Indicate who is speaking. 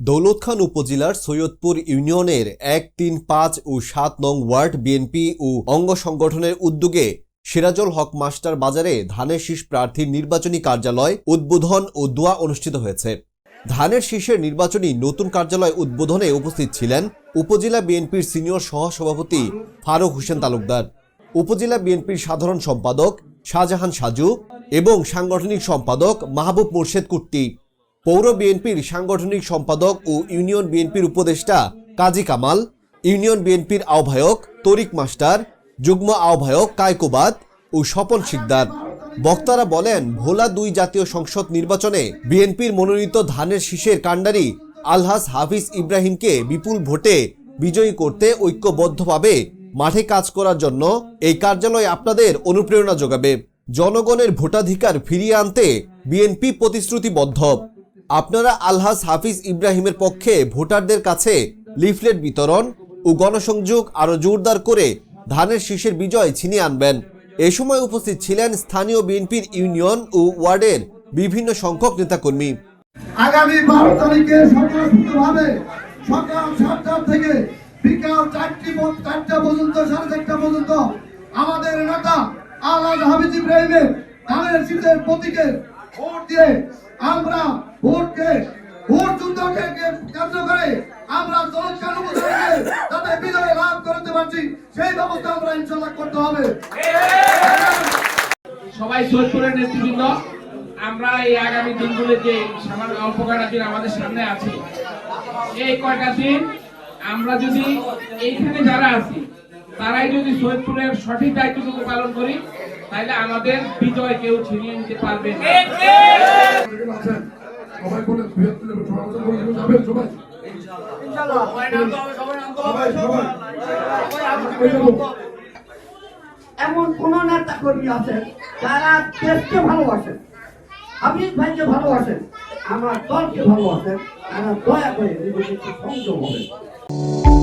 Speaker 1: দৌলত খান উপজেলার সৈয়দপুর ইউনিয়নের এক তিন পাঁচ ও সাত নং ওয়ার্ড বিএনপি ও অঙ্গ সংগঠনের উদ্যোগে সিরাজুল হক মাস্টার বাজারে ধানের শীষ প্রার্থীর নির্বাচনী কার্যালয় উদ্বোধন ও দোয়া অনুষ্ঠিত হয়েছে। ধানের শীষের নির্বাচনী নতুন কার্যালয় উদ্বোধনে উপস্থিত ছিলেন উপজেলা বিএনপির সিনিয়র সহসভাপতি ফারুক হোসেন তালুকদার, উপজেলা বিএনপির সাধারণ সম্পাদক শাহজাহান সাজু এবং সাংগঠনিক সম্পাদক মাহবুব মোর্শেদ কুট্টি। পৌর বিএনপির সাংগঠনিক সম্পাদক ও ইউনিয়ন বিএনপির উপদেষ্টা কাজী কামাল, ইউনিয়ন বিএনপির আহ্বায়ক তরিক মাস্টার, যুগ্ম আহ্বায়ক কায়কোবাদ ও স্বপন শিকদার। বক্তারা বলেন, ভোলা দুই জাতীয় সংসদ নির্বাচনে বিএনপির মনোনীত ধানের শীষের কাণ্ডারি আলহাস হাফিজ ইব্রাহিমকে বিপুল ভোটে বিজয়ী করতে ঐক্যবদ্ধভাবে মাঠে কাজ করার জন্য এই কার্যালয় আপনাদের অনুপ্রেরণা যোগাবে। জনগণের ভোটাধিকার ফিরিয়ে আনতে বিএনপি প্রতিশ্রুতিবদ্ধ। আপনারা আলহাজ হাফিজ ইব্রাহিমের পক্ষে ভোটারদের কাছে লিফলেট বিতরণ ও গণসংযোগ আরও জোরদার করে ধানের শীষের বিজয় ছিনিয়ে আনবেন। এ সময় উপস্থিত ছিলেন স্থানীয় বিএনপির ইউনিয়ন ও ওয়ার্ডের বিভিন্ন সংখ্যক নেতাকর্মী।
Speaker 2: আগামী বারো তারিখে স্বতঃস্ফূর্তভাবে সকাল সাতটা থেকে বিকাল চারটি চারটা পর্যন্ত, সাড়ে চারটা পর্যন্ত আমাদের নেতা আলাদ হাবিজ ইব্রাহিমের ধানের শীতের প্রতীকে ভোট দিয়ে আমরা ভোটকে ভোট যুদ্ধকে কেন্দ্র করে আমরা দলকান উপজেলাকে যাতে বিজয় লাভ করতে পারছি সেই ব্যবস্থা আমরা ইনশাল্লাহ করতে হবে।
Speaker 3: সবাই সৈয়দপুরের নেতৃবৃন্দ আমরা এই আগামী দিনগুলিতে সামান্য অল্প কয়টা দিন আমাদের সামনে আছে এই কয়টা দিন আমরা যদি এইখানে যারা আছি তারাই যদি সৈয়দপুরের সঠিক দায়িত্বটুকু পালন করি তাহলে আমাদের বিজয় কেউ ছিনিয়ে নিতে পারবে না।
Speaker 2: সবাই বলে সবাই।
Speaker 4: এমন কোন নেতা কর্মী আছেন যারা দেশকে ভালোবাসেন হাবিব ভাইকে ভালোবাসেন আমার দলকে ভালোবাসেন তারা দয়া করে সংযম হবেন।